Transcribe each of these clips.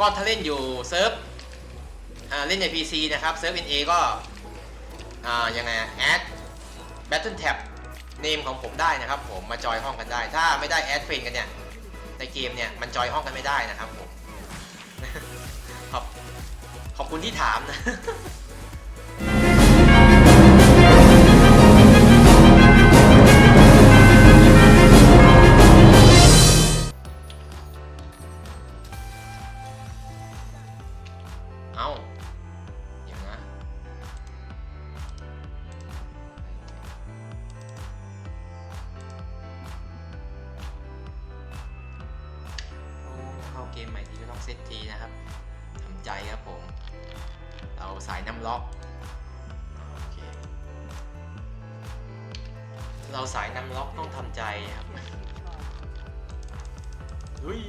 ก็ถ้าเล่นอยู่เซิร์ฟเล่นใน PC นะครับเซิร์ฟ NA ก็อ่ายังไงแอด Battle Tab เนมของผมได้นะครับ ผมมาจอยห้องกันได้ ถ้าไม่ได้แอดเฟรนกันเนี่ยในเกมเนี่ยมันจอยห้องกันไม่ได้นะครับผมขอบขอบคุณที่ถามนะ เกมใหม่ทีก็ต้องเซตทีนะครับทำใจครับผม เราสายน้ำล็อกโอเคเราสายน้ำล็อกต้องทำใจครับฮ้ย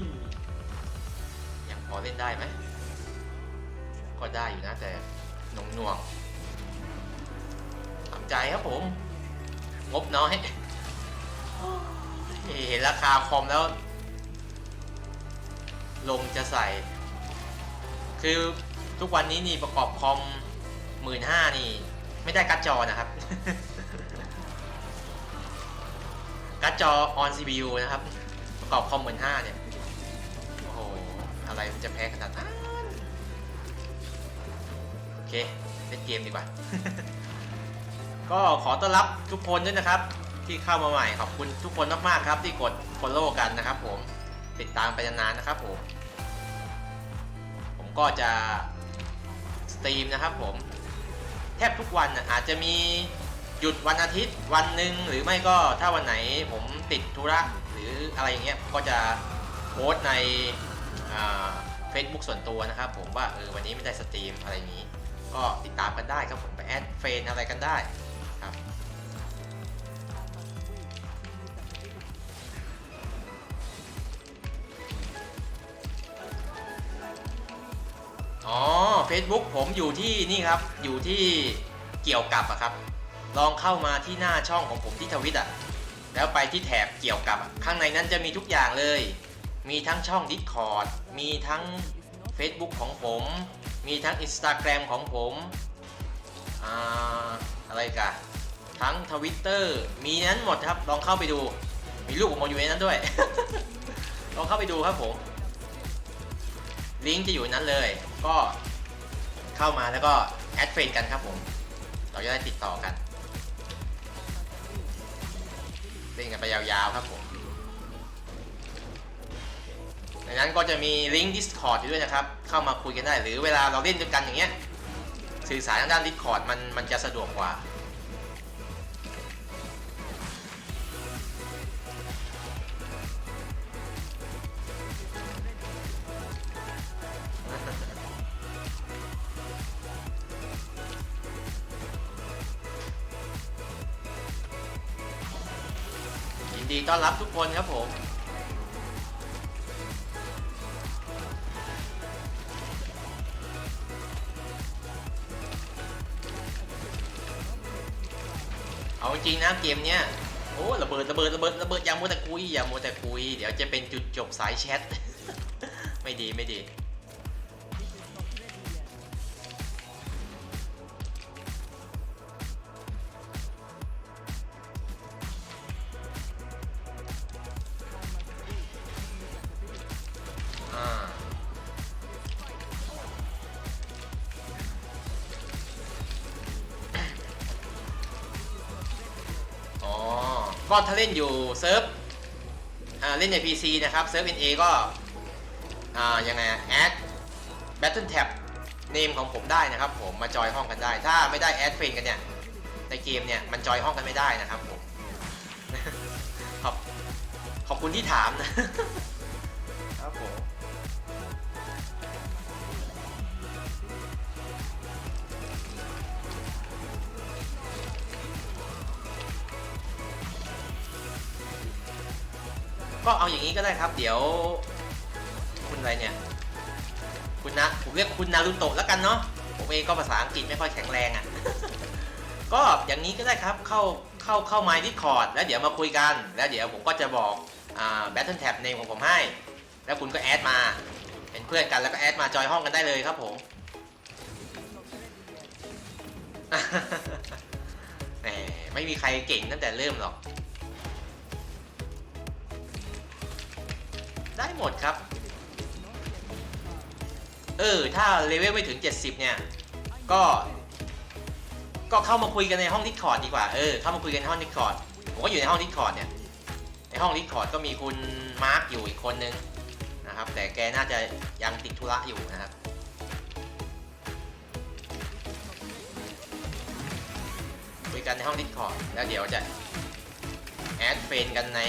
ยังพอเล่นได้ไหมก็ได้อยู่นะแต่หน่วงหน่วงๆทำใจครับผม งบน้อยเห็นราคาคอมแล้ว ลงจะใส่ คือทุกวันนี้นี่ประกอบคอมหมื่นห้านี่ ไม่ได้การ์ดจอนะครับ การ์ดจอ on CPU นะครับ ประกอบคอมหมื่นห้าเนี่ย โอ้โห อะไรมันจะแพงขนาดนั้นโอเค เล่นเกมดีกว่า ก็ขอต้อนรับทุกคนด้วยนะครับ ที่เข้ามาใหม่ขอบคุณทุกคนมากๆครับ ที่กด follow กันนะครับผม ติดตามไปนานๆนะครับผม ผมก็จะสตรีมนะครับผม แทบทุกวันนะอาจจะมีหยุดวันอาทิตย์วันหนึ่งหรือไม่ก็ถ้าวันไหนผมติดธุระหรืออะไรอย่างเงี้ยก็จะโพสต์ในเฟซบุ๊กส่วนตัวนะครับผมว่าเออวันนี้ไม่ได้สตรีมอะไรนี้ ก็ติดตามกันได้ครับผมไปแอดเฟนอะไรกันได้ Facebook ผมอยู่ที่นี่ครับ อยู่ที่เกี่ยวกับอะครับ ลองเข้ามาที่หน้าช่องของผมที่ทวิตอะแล้วไปที่แถบเกี่ยวกับอะข้างในนั้นจะมีทุกอย่างเลย มีทั้งช่อง Discord มีทั้ง Facebook ของผม มีทั้ง Instagram ของผมอ่าอะไรกันทั้ง Twitter มีนั้นหมดครับ ลองเข้าไปดู มีรูปผมอยู่ในนั้นด้วย ลองเข้าไปดูครับผม ลิงก์จะอยู่นั้นเลย ก็ เข้ามาแล้วก็แอดเฟรนกันครับผม เราจะได้ติดต่อกันเล่นกันไปยาวๆครับผมในนั้นก็จะมีลิงก์ Discord อยู่ด้วยนะครับ เข้ามาคุยกันได้ หรือเวลาเราเล่นด้วยกันอย่างเงี้ยสื่อสารทางด้าน Discord มันมันจะสะดวกกว่า ดีต้อนรับทุกคนครับผม เอาจริงนะเกมเนี้ยโอ้ระเบิดระเบิดระเบิดระเบิดอย่ามัวแต่คุยอย่ามัวแต่คุย เดี๋ยวจะเป็นจุดจบสายแชท ไม่ดีไม่ดี ก็ถ้าเล่นอยู่เซิร์ฟเล่นใน PC นะครับเซิร์ฟ NA ก็อ่ายังไงแอด Battle Tab เนมของผมได้นะครับ ผมมาจอยห้องกันได้ ถ้าไม่ได้แอดเฟรนกันเนี่ยในเกมเนี่ยมันจอยห้องกันไม่ได้นะครับผมขอบขอบคุณที่ถามนะครับผม ก็เอาอย่างนี้ก็ได้ครับ เดี๋ยว คุณอะไรเนี่ย คุณนะ ผมเรียกคุณนารุโตะแล้วกันเนาะผมเองก็ภาษาอังกฤษไม่ค่อยแข็งแรงอะ่ะ ก็อย่างนี้ก็ได้ครับ เข้าเข้าเข้าไมค์ที่คอร์ดแล้วเดี๋ยวมาคุยกัน แล้วเดี๋ยวผมก็จะบอกอ่า Battle Tab เนมของผมให้ แล้วคุณก็แอดมา เป็นเพื่อนกันแล้วก็แอดมาจอยห้องกันได้เลยครับผมแหมไม่มีใครเก่งตั้งแต่เริ่มหรอก หมดครับ เออ ถ้าเลเวลไม่ถึง 70 เนี่ย ก็ ก็เข้ามาคุยกันในห้องดิสคอร์ดดีกว่า เออ เข้ามาคุยกันในห้องดิสคอร์ดผมก็อยู่ในห้องดิสคอร์ดเนี่ย ในห้องดิสคอร์ดก็มีคุณมาร์คอยู่อีกคนนึงนะครับ แต่แกน่าจะยังติดธุระอยู่นะครับคุยกันในห้องดิสคอร์ดแล้วเดี๋ยวจะแอดเฟนกันใน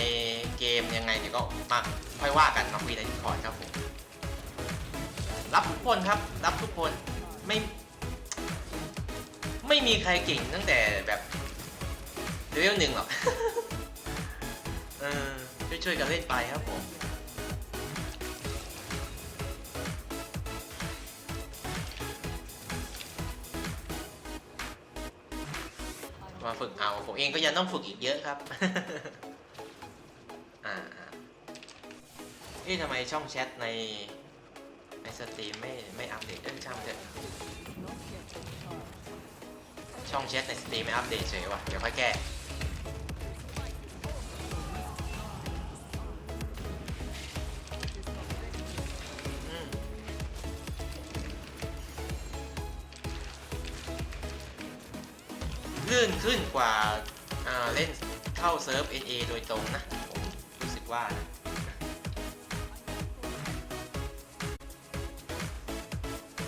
เกมยังไงเดี๋ยวก็มา ค่อยว่ากันมาคุยในดิสคอร์ดครับผมรับทุกคนครับ รับทุกคนไม่ ไม่มีใครเก่งตั้งแต่แบบเลเวลหนึ่งหรอกเออช่วยๆกันเล่นไปครับผมมาฝึกเอาผมเองก็ยังต้องฝึกอีกเยอะครับ อ่า อ่ทำไมช่องแชทในในสตรีมไม่ไม่อัปเดตเอ้ยช่างเถอะช่องแชทในสตรีมไม่อัปเดตเฉยว่ะเดี๋ยวค่อยแก้ลื่นขึ้นกว่าอ่าเล่นเข้าเซิร์ฟ NA โดยตรงนะ ผมรู้สึกว่านะ